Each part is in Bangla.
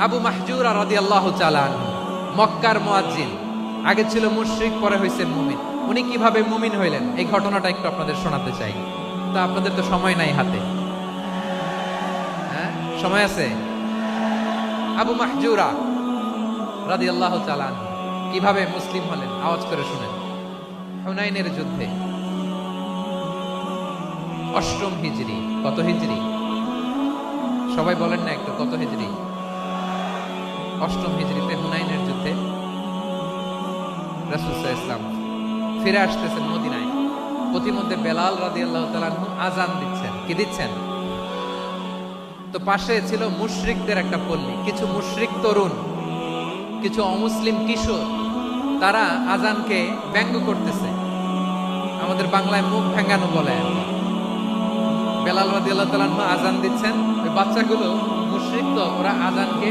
আবু মাহজুর রাদি আল্লাহ চালান মক্কার মোয়াজ্জিন। আগে ছিল মুশরিক, পরে হয়েছেন মুমিন। উনি কীভাবে মুমিন হইলেন? এই ঘটনাটা একটু আপনাদের শোনাতে চাই। তা আপনাদের তো সময় নাই হাতে। হ্যাঁ? সময় আছে? আবু মাহজুরা রাদি আল্লাহ চালান কীভাবে মুসলিম হলেন? আওয়াজ করে শুনেন। হুনাইনের যুদ্ধে। অষ্টম হিজরি। কত হিজরি? সবাই বলেন না একটু, কত হিজরি? অষ্টম হিজরিতে হুনাইনের যুদ্ধে ইসলাম ফিরে আসতেছেন মদিনায়। প্রতিমধ্যে বেলাল রাদি আল্লাহ আজান দিচ্ছেন। কি দিচ্ছেন? তো পাশে ছিল মুশরিকদের একটা পল্লী। কিছু মুশরিক তরুণ, কিছু অমুসলিম কিশোর, তারা আজানকে ব্যঙ্গ করতেছে। আমাদের বাংলায় মুখ ভেঙ্গানো বলে বেলাল রাদি আল্লাহ তালানহু আজান দিচ্ছেন। ওই বাচ্চাগুলো মুশরিক তো, ওরা আজানকে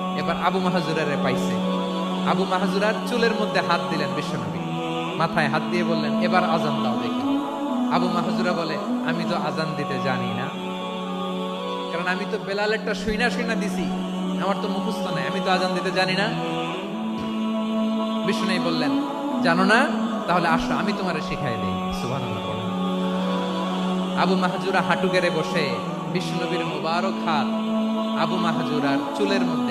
এবার আবু মাহাজুরারে পাইছে। আবু মাহাজুরার চুলের মধ্যে হাত দিলেন বিশ্বনবী। মাথায় হাত দিয়ে বললেন, এবার আজান দাও দেখি। আবু মাহাজুরা বলে, আমি তো আজান দিতে জানি না। কারণ আমি তো বেলাল একটা শুইনা শুইনা দিছি। আমার তো মুখস্থ নাই, আমি তো আজান দিতে জানি না। বিষ্ণু বললেন, জানো না? তাহলে আসো, আমি তোমারে শিখাই দিই। সুবাহ আবু মাহাজুরা হাঁটু গেড়ে বসে বিশ্বনবীর মোবারক হাত আবু মাহাজুরার চুলের মধ্যে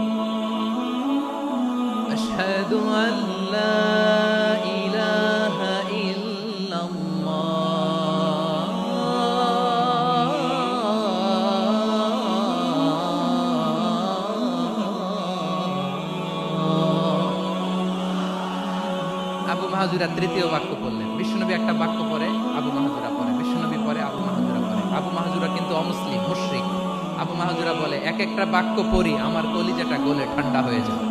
আশহাদু আল্লা ইলাহা ইল্লাল্লাহ আবু মাহাজুরা তৃতীয় বাক্য বললেন বিশ্বনবী একটা বাক্য পরে আবু মাহাজুরা পরে বিশ্বনবী পরে আবু মাহাজুরা পরে আবু মাহাজুরা কিন্তু অমুসলিম, মুশরিক। আবু মাহাজুরা বলে, এক একটা বাক্য পড়ি, আমার কলিজাটা গলে ঠান্ডা হয়ে যায়।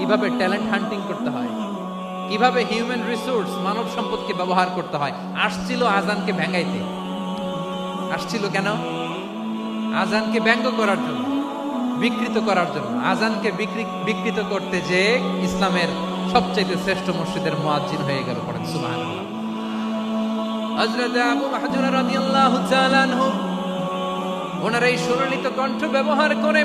কীভাবে ট্যালেন্ট হান্টিং করতে হয়, কীভাবে হিউম্যান রিসোর্স মানব সম্পদকে ব্যবহার করতে হয়, আসছিল আজানকে ভেঙাইতে। আসছিল কেন? আজানকে ব্যঙ্গ করার জন্য, বিকৃত করার জন্য। আজানকে বিকৃ- বিকৃত করতে যে ইসলামের সবচেয়ে শ্রেষ্ঠ মসজিদের মুয়াজ্জিন হয়ে গেল পড়েন, সুবহানাল্লাহ। হযরত আবু মাহজুরা রাদিয়াল্লাহু তাআলা আনহু, ওনার এই সুরলিত কণ্ঠ ব্যবহার করে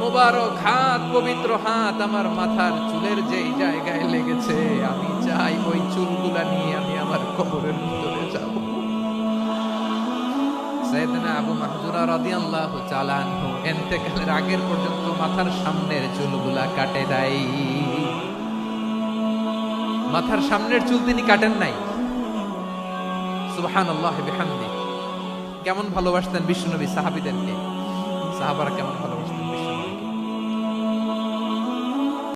মোবারক হাত, পবিত্র হাত আমার মাথার চুলের যেই জায়গায় লেগেছে, আমি চাই ওই চুলগুলা নিয়ে আমি আমার কবরের ভিতরে যাব। সৈয়দনা আবু মাহজুরা রাদিয়াল্লাহু তাআলা আনহু ইন্তেকালের আগের পর্যন্ত মাথার সামনের চুলগুলা কাটে নাই। মাথার সামনের চুল তিনি কাটেন নাই। সুবহানাল্লাহি বিহামদি কেমন ভালোবাসতেন বিশ্বনবী সাহাবীদেরকে। সাহাবারা কেমন ভালোবাসতেন?